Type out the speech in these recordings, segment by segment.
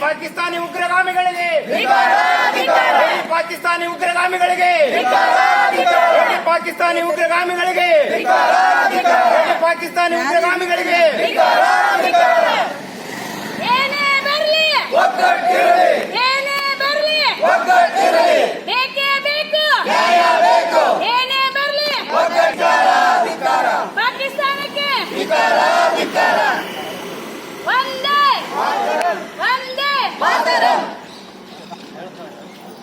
ಪಾಕಿಸ್ತಾನಿ ಉಗ್ರಗಾಮಿಗಳಿಗೆ! ಪಾಕಿಸ್ತಾನಿ ಉಗ್ರಗಾಮಿಗಳಿಗೆ! ಪಾಕಿಸ್ತಾನಿ ಉಗ್ರಗಾಮಿಗಳಿಗೆ ಹೇಳಿ ಪಾಕಿಸ್ತಾನಿ ಉಗ್ರಗಾಮಿಗಳಿಗೆ ಏನೇ ಬರ್ಲಿ ಏನೇ ಬರ್ಲಿ ಬೇಕೇ ಬೇಕು ಏನೇ ಬರ್ಲಿ ಪಾಕಿಸ್ತಾನಕ್ಕೆ ಒಂದೇ ಒಂದೇ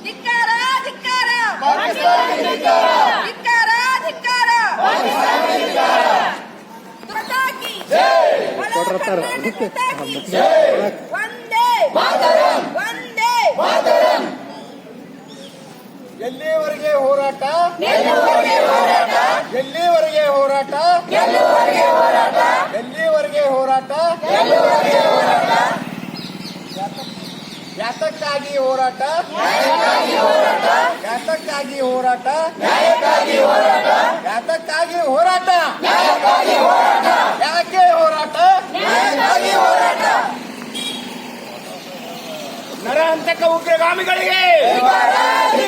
ಧಿಕ್ಕಾರ ಧಿಕ್ಕಾರ ಧಿಕ್ಕಾರ ಧಿಕ್ಕಾರ ಪಟಾಕಿ ಒಂದೇ ಒಂದೇ ಎಲ್ಲಿವರೆಗೆ ಹೋರಾಟ? ಎಲ್ಲಿವರೆಗೆ ಹೋರಾಟ? ಎಲ್ಲಿವರೆಗೆ ಹೋರಾಟ ಯಾತಕ್ಕಾಗಿ ಹೋರಾಟ? ಯಾತಕ್ಕಾಗಿ ಹೋರಾಟ? ಯಾತಕ್ಕಾಗಿ ಹೋರಾಟ? ಯಾತಕ್ಕಾಗಿ ಹೋರಾಟ? ನರಹಂತಕ ಉಗ್ರಗಾಮಿಗಳಿಗೆ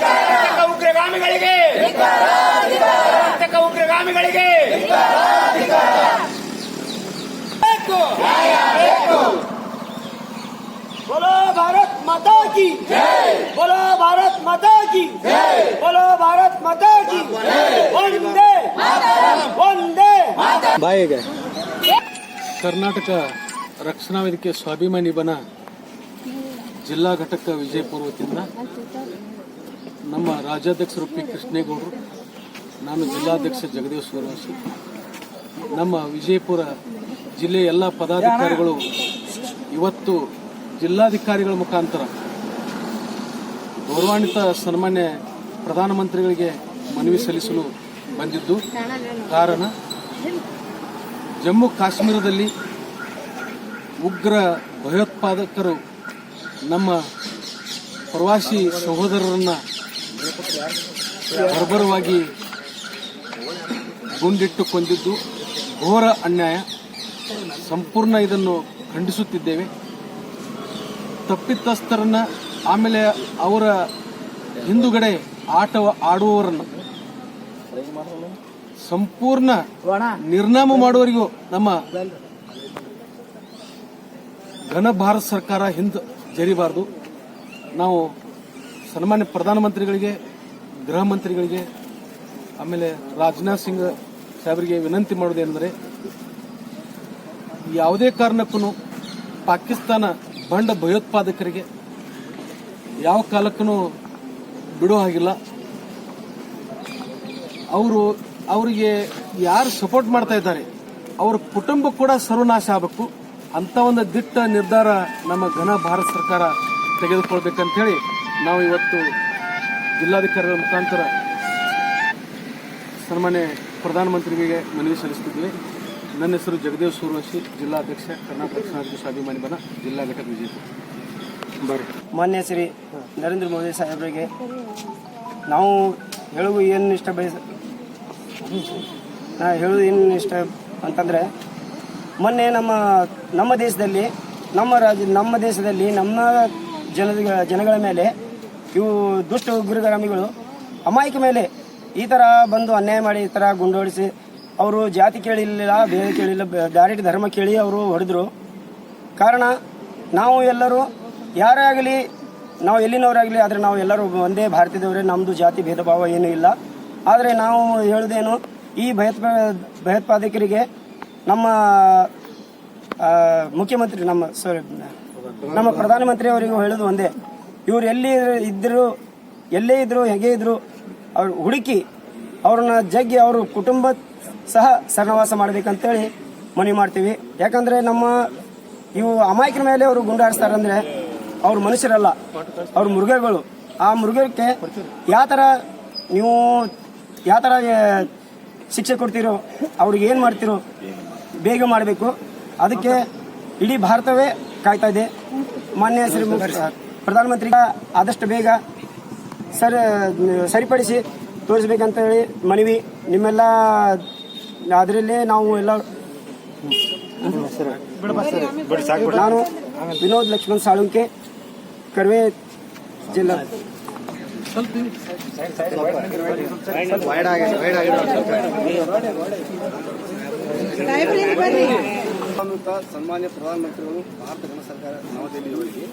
ನರಹಂತಕ ಉಗ್ರಗಾಮಿಗಳಿಗೆ ನರಹಂತಕ ಉಗ್ರಗಾಮಿಗಳಿಗೆ ಬೇಕು ಬೇಕು बोलो भारत माता की बोलो भारत माता की बोलो भारत माता की वंदे वंदे ಬಾಯಿಗೆ ಕರ್ನಾಟಕ ರಕ್ಷಣಾ ವೇದಿಕೆ ಸ್ವಾಭಿಮಾನಿ ಬನ ಜಿಲ್ಲಾ ಘಟಕ ವಿಜಯಪುರ ವತಿಯಿಂದ ನಮ್ಮ ರಾಜ್ಯಾಧ್ಯಕ್ಷರು ಪಿ ಕೃಷ್ಣೇಗೌಡರು, ನಾನು ಜಿಲ್ಲಾಧ್ಯಕ್ಷ ಜಗದೀಶ್ ಸೂರವಾಸಿ ನಮ್ಮ ವಿಜಯಪುರ ಜಿಲ್ಲೆಯ ಎಲ್ಲ ಪದಾಧಿಕಾರಿಗಳು ಇವತ್ತು ಜಿಲ್ಲಾಧಿಕಾರಿಗಳ ಮುಖಾಂತರ ಗೌರವಾನ್ವಿತ ಸನ್ಮಾನ್ಯ ಪ್ರಧಾನಮಂತ್ರಿಗಳಿಗೆ ಮನವಿ ಸಲ್ಲಿಸಲು ಬಂದಿದ್ದು. ಕಾರಣ, ಜಮ್ಮು ಕಾಶ್ಮೀರದಲ್ಲಿ ಉಗ್ರ ಭಯೋತ್ಪಾದಕರು ನಮ್ಮ ಪ್ರವಾಸಿ ಸಹೋದರರನ್ನ ಬರ್ಬರವಾಗಿ ಗುಂಡಿಟ್ಟು ಕೊಂದಿದ್ದು ಘೋರ ಅನ್ಯಾಯ. ಸಂಪೂರ್ಣ ಇದನ್ನು ಖಂಡಿಸುತ್ತಿದ್ದೇವೆ. ತಪ್ಪಿತಸ್ಥರನ್ನ, ಆಮೇಲೆ ಅವರ ಹಿಂದುಗಡೆ ಆಟ ಆಡುವವರನ್ನು ಸಂಪೂರ್ಣ ನಿರ್ನಾಮ ಮಾಡುವವರಿಗೂ ನಮ್ಮ ಘನ ಭಾರತ ಸರ್ಕಾರ ಹಿಂದೆ ಜರಿಬಾರದು. ನಾವು ಸನ್ಮಾನ್ಯ ಪ್ರಧಾನಮಂತ್ರಿಗಳಿಗೆ, ಗೃಹ ಮಂತ್ರಿಗಳಿಗೆ, ಆಮೇಲೆ ರಾಜನಾಥ್ ಸಿಂಗ್ ಸಾಹೇಬರಿಗೆ ವಿನಂತಿ ಮಾಡೋದೇನೆಂದರೆ ಯಾವುದೇ ಕಾರಣಕ್ಕೂ ಪಾಕಿಸ್ತಾನ ಬಂಡ ಭಯೋತ್ಪಾದಕರಿಗೆ ಯಾವ ಕಾಲಕ್ಕೂ ಬಿಡೋ ಹಾಗಿಲ್ಲ. ಅವರು, ಅವರಿಗೆ ಯಾರು ಸಪೋರ್ಟ್ ಮಾಡ್ತಾ ಇದ್ದಾರೆ, ಅವ್ರ ಕುಟುಂಬ ಕೂಡ ಸರ್ವನಾಶ ಆಗಬೇಕು. ಅಂತ ಒಂದು ದಿಟ್ಟ ನಿರ್ಧಾರ ನಮ್ಮ ಘನ ಭಾರತ ಸರ್ಕಾರ ತೆಗೆದುಕೊಳ್ಬೇಕಂತ ಹೇಳಿ ನಾವು ಇವತ್ತು ಜಿಲ್ಲಾಧಿಕಾರಿಗಳ ಮುಖಾಂತರ ಸನ್ಮಾನ್ಯ ಪ್ರಧಾನಮಂತ್ರಿಗೆ ಮನವಿ ಸಲ್ಲಿಸ್ತಿದ್ವಿ ನನ್ನ ಹೆಸರು ಜಗದೇವ್ ಸೂರ್ವಶಿ ಜಿಲ್ಲಾಧ್ಯಕ್ಷ ಕರ್ನಾಟಕ ರಕ್ಷಣಾ ಸ್ವಾಭಿಮಾನಿ ಬನ ಜಿಲ್ಲಾ ಘಟಕ ವಿಜಯಪುರ ಬರ್ರಿ ಮಾನ್ಯ ಶ್ರೀ ನರೇಂದ್ರ ಮೋದಿ ಸಾಹೇಬರಿಗೆ ನಾವು ಹೇಳುವ ಏನು ಇಷ್ಟ ಬಯಸ ನಾ ಹೇಳುವುದು ಏನು ಇಷ್ಟ ಅಂತಂದರೆ ಮೊನ್ನೆ ನಮ್ಮ ನಮ್ಮ ದೇಶದಲ್ಲಿ, ನಮ್ಮ ರಾಜ್ಯ ನಮ್ಮ ದೇಶದಲ್ಲಿ, ನಮ್ಮ ಜನ ಜನಗಳ ಮೇಲೆ ಇವು ದುಷ್ಟ ಉಗ್ರಗಾಮಿಗಳು ಅಮಾಯಕ ಮೇಲೆ ಈ ಥರ ಬಂದು ಅನ್ಯಾಯ ಮಾಡಿ, ಈ ಥರ ಗುಂಡೋಡಿಸಿ ಅವರು ಜಾತಿ ಕೇಳಿಲ್ಲ, ಬೇರೆ ಕೇಳಿಲ್ಲ ಡೈರೆಕ್ಟ್ ಧರ್ಮ ಕೇಳಿ ಅವರು ಹೊಡೆದ್ರು. ಕಾರಣ, ನಾವು ಎಲ್ಲರೂ ಯಾರೇ ಆಗಲಿ, ನಾವು ಎಲ್ಲಿನವರಾಗಲಿ, ಆದರೆ ನಾವು ಎಲ್ಲರೂ ಒಂದೇ ಭಾರತದವರೇ ನಮ್ಮದು ಜಾತಿ ಭೇದ ಭಾವ ಏನೂ ಇಲ್ಲ. ಆದರೆ ನಾವು ಹೇಳೋದೇನು ಈ ಭಯೋತ್ಪಾ, ಭಯೋತ್ಪಾದಕರಿಗೆ ನಮ್ಮ ಮುಖ್ಯಮಂತ್ರಿ, ನಮ್ಮ ಸಾರಿ ನಮ್ಮ ಪ್ರಧಾನಮಂತ್ರಿ ಅವರಿಗೆ ಹೇಳೋದು ಒಂದೇ. ಇವ್ರು ಎಲ್ಲಿ ಇದ್ದರು ಎಲ್ಲೇ ಇದ್ರು, ಹೇಗೆ ಇದ್ರು, ಅವ್ರು ಹುಡುಕಿ, ಅವ್ರನ್ನ ಜಗ್ಗಿ ಅವರು ಕುಟುಂಬ ಸಹ ಸಹವಾಸ ಮಾಡ್ಬೇಕಂತೇಳಿ ಮನವಿ ಮಾಡ್ತೀವಿ. ಯಾಕಂದ್ರೆ ನಮ್ಮ, ಇವು ಅಮಾಯಕರ ಮೇಲೆ ಅವರು ಗುಂಡಾಡಿಸ್ತಾರಂದ್ರೆ ಅವ್ರು ಮನುಷ್ಯರಲ್ಲ, ಅವ್ರ ಮೃಗಗಳು. ಆ ಮೃಗಕ್ಕೆ ಯಾವ ಥರ ನೀವು, ಯಾವ ಥರ ಶಿಕ್ಷೆ ಕೊಡ್ತೀರೋ, ಅವ್ರಿಗೆ ಏನು ಮಾಡ್ತೀರೋ ಬೇಗ ಮಾಡಬೇಕು. ಅದಕ್ಕೆ ಇಡೀ ಭಾರತವೇ ಕಾಯ್ತಾ ಇದೆ. ಮಾನ್ಯ ಶ್ರೀ ಪ್ರಧಾನಮಂತ್ರಿ ಆದಷ್ಟು ಬೇಗ ಸರ್, ಸರಿಪಡಿಸಿ ತೋರಿಸ್ಬೇಕಂತ ಹೇಳಿ ಮನವಿ. ನಿಮ್ಮೆಲ್ಲ ಅದರಲ್ಲೇ ನಾವು ಎಲ್ಲ ನಾನು ವಿನೋದ್ ಲಕ್ಷ್ಮಣ್ ಸಾಳುಂಕೆ, ಕರ್ವೆ ಜಿಲ್ಲಾ ಸಂಬಂಧಿತ ಸನ್ಮಾನ್ಯ ಪ್ರಧಾನಮಂತ್ರಿಗಳು ಭಾರತ ಗಣ ಸರ್ಕಾರ ನವದೆಹಲಿಯವರಿಗೆ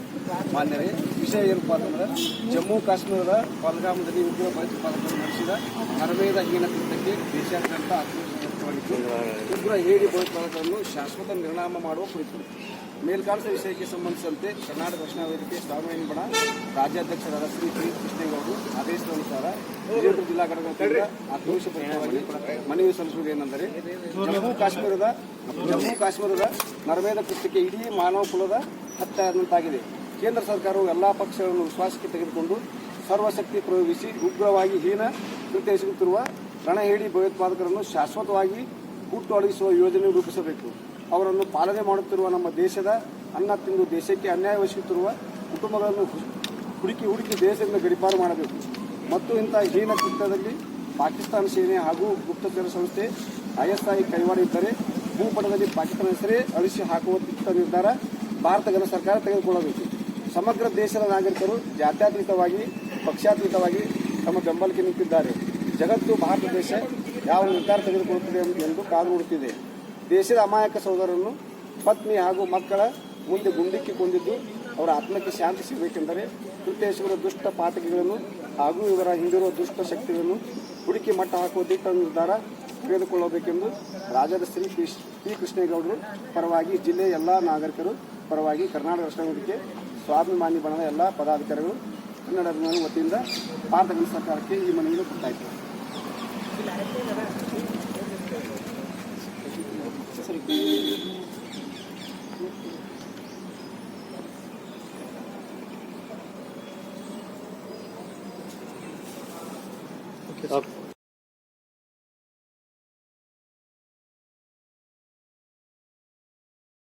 ಮಾನ್ಯರೇ, ವಿಷಯ ಏನಪ್ಪ ಅಂತಂದ್ರೆ ಜಮ್ಮು ಕಾಶ್ಮೀರದ ಪಲ್ಗಾಮದಲ್ಲಿ ಉಗ್ರ ಭಯೋತ್ಪಾದಕರು ನಡೆಸಿದ ಅರವೇದ ಹೀನ ಕೃತ್ಯಕ್ಕೆ ದೇಶಾದ್ಯಂತ ಆಕ್ರೋಶ ಉಗ್ರ ಹೇಡಿ ಭಯೋತ್ಪಾದಕರನ್ನು ಶಾಶ್ವತ ನಿರ್ಣಾಮ ಮಾಡುವ ಕುರಿತು. ಮೇಲ್ಕಾಲದ ವಿಷಯಕ್ಕೆ ಸಂಬಂಧಿಸಿದಂತೆ ಕರ್ನಾಟಕ ರಕ್ಷಣಾ ವೇದಿಕೆ ಸ್ವಾಮಿಯನ್ ಬಣ, ರಾಜ್ಯಾಧ್ಯಕ್ಷರಾದ ಶ್ರೀ ಪಿ ಕೃಷ್ಣೇಗೌಡರು ಆದೇಶದ ಅನುಸಾರ ವಿಜಯಪುರ ಜಿಲ್ಲಾ ಘಟಕದಿಂದ ಆಕ್ರೋಶಪೂರ್ವಕವಾಗಿ ಮನವಿ ಸಲ್ಲಿಸುವುದು ಏನೆಂದರೆ, ಜಮ್ಮು ಕಾಶ್ಮೀರದ ಜಮ್ಮು ಕಾಶ್ಮೀರದ ನರ್ಮೇದ ಕೃತ್ಯಕ್ಕೆ ಇಡೀ ಮಾನವ ಕುಲದ ಹತ್ಯೆ ಆದಂತಾಗಿದೆ. ಕೇಂದ್ರ ಸರ್ಕಾರವು ಎಲ್ಲಾ ಪಕ್ಷಗಳನ್ನು ವಿಶ್ವಾಸಕ್ಕೆ ತೆಗೆದುಕೊಂಡು ಸರ್ವಶಕ್ತಿ ಪ್ರಯೋಗಿಸಿ ಉಗ್ರವಾಗಿ ಹೀನ ಕೃತ್ಯ ಎಸಗುತ್ತಿರುವ ರಣಹೇಡಿ ಭಯೋತ್ಪಾದಕರನ್ನು ಶಾಶ್ವತವಾಗಿ ಹುಟ್ಟು ಅಡಗಿಸುವ ಯೋಜನೆ ರೂಪಿಸಬೇಕು. ಅವರನ್ನು ಪಾಲನೆ ಮಾಡುತ್ತಿರುವ ನಮ್ಮ ದೇಶದ ಅನ್ನ ತಿಂದು ದೇಶಕ್ಕೆ ಅನ್ಯಾಯವೆಸಗುತ್ತಿರುವ ಕುಟುಂಬಗಳನ್ನು ಹುಡುಕಿ ಹುಡುಕಿ ದೇಶದಿಂದ ಗಡಿಪಾರು ಮಾಡಬೇಕು. ಮತ್ತು ಇಂಥ ಹೀನ ಕೃತ್ಯದಲ್ಲಿ ಪಾಕಿಸ್ತಾನ ಸೇನೆ ಹಾಗೂ ಗುಪ್ತಚರ ಸಂಸ್ಥೆ ಐಎಸ್ಐ ಕೈವಾಡ ಇದ್ದರೆ ಭೂಪಟದಲ್ಲಿ ಪಾಕಿಸ್ತಾನ ಹೆಸರೇ ಅಳಿಸಿ ಹಾಕುವ ದಿಟ್ಟ ನಿರ್ಧಾರ ಭಾರತ ಗಣ ಸರ್ಕಾರ ತೆಗೆದುಕೊಳ್ಳಬೇಕು. ಸಮಗ್ರ ದೇಶದ ನಾಗರಿಕರು ಜಾತ್ಯಾತೀತವಾಗಿ, ಪಕ್ಷಾತೀತವಾಗಿ ತಮ್ಮ ಬೆಂಬಲಕ್ಕೆ ನಿಂತಿದ್ದಾರೆ. ಜಗತ್ತು ಭಾರತ ದೇಶ ಯಾವ ನಿರ್ಧಾರ ತೆಗೆದುಕೊಳ್ಳುತ್ತದೆ ಎಂದು ಕಾದು ನೋಡುತ್ತಿದೆ. ದೇಶದ ಅಮಾಯಕ ಸಹೋದರನ್ನು ಪತ್ನಿ ಹಾಗೂ ಮಕ್ಕಳ ಮುಂದೆ ಗುಂಡಿಕ್ಕಿ ಕೊಂದಿದ್ದು ಅವರ ಆತ್ಮಕ್ಕೆ ಶಾಂತಿ ಸಿಗಬೇಕೆಂದರೆ ಕೃತೇಶ್ವರ ದುಷ್ಟ ಪಾತಕಿಗಳನ್ನು ಹಾಗೂ ಇವರ ಹಿಂದಿರುವ ದುಷ್ಟ ಶಕ್ತಿಗಳನ್ನು ಹುಡುಕಿ ಮಟ್ಟ ಹಾಕುವ ದಿಟ್ಟ ನಿರ್ಧಾರ ತೆಗೆದುಕೊಳ್ಳಬೇಕೆಂದು ರಾಜ್ಯದ ಶ್ರೀ ಪಿ. ಕೃಷ್ಣೇಗೌಡರು ಪರವಾಗಿ ಜಿಲ್ಲೆಯ ಎಲ್ಲ ನಾಗರಿಕರು ಪರವಾಗಿ ಕರ್ನಾಟಕ ರಾಷ್ಟ್ರಗಳಿಗೆ ಸ್ವಾಭಿಮಾನಿ ಬಣದ ಎಲ್ಲ ಪದಾಧಿಕಾರಿಗಳು ಕನ್ನಡ ಅಭಿಮಾನಿ ವತಿಯಿಂದ ಭಾರತ ಸರ್ಕಾರಕ್ಕೆ ಈ ಮನವಿಯನ್ನು ಇದ್ದಾರೆ. Okay.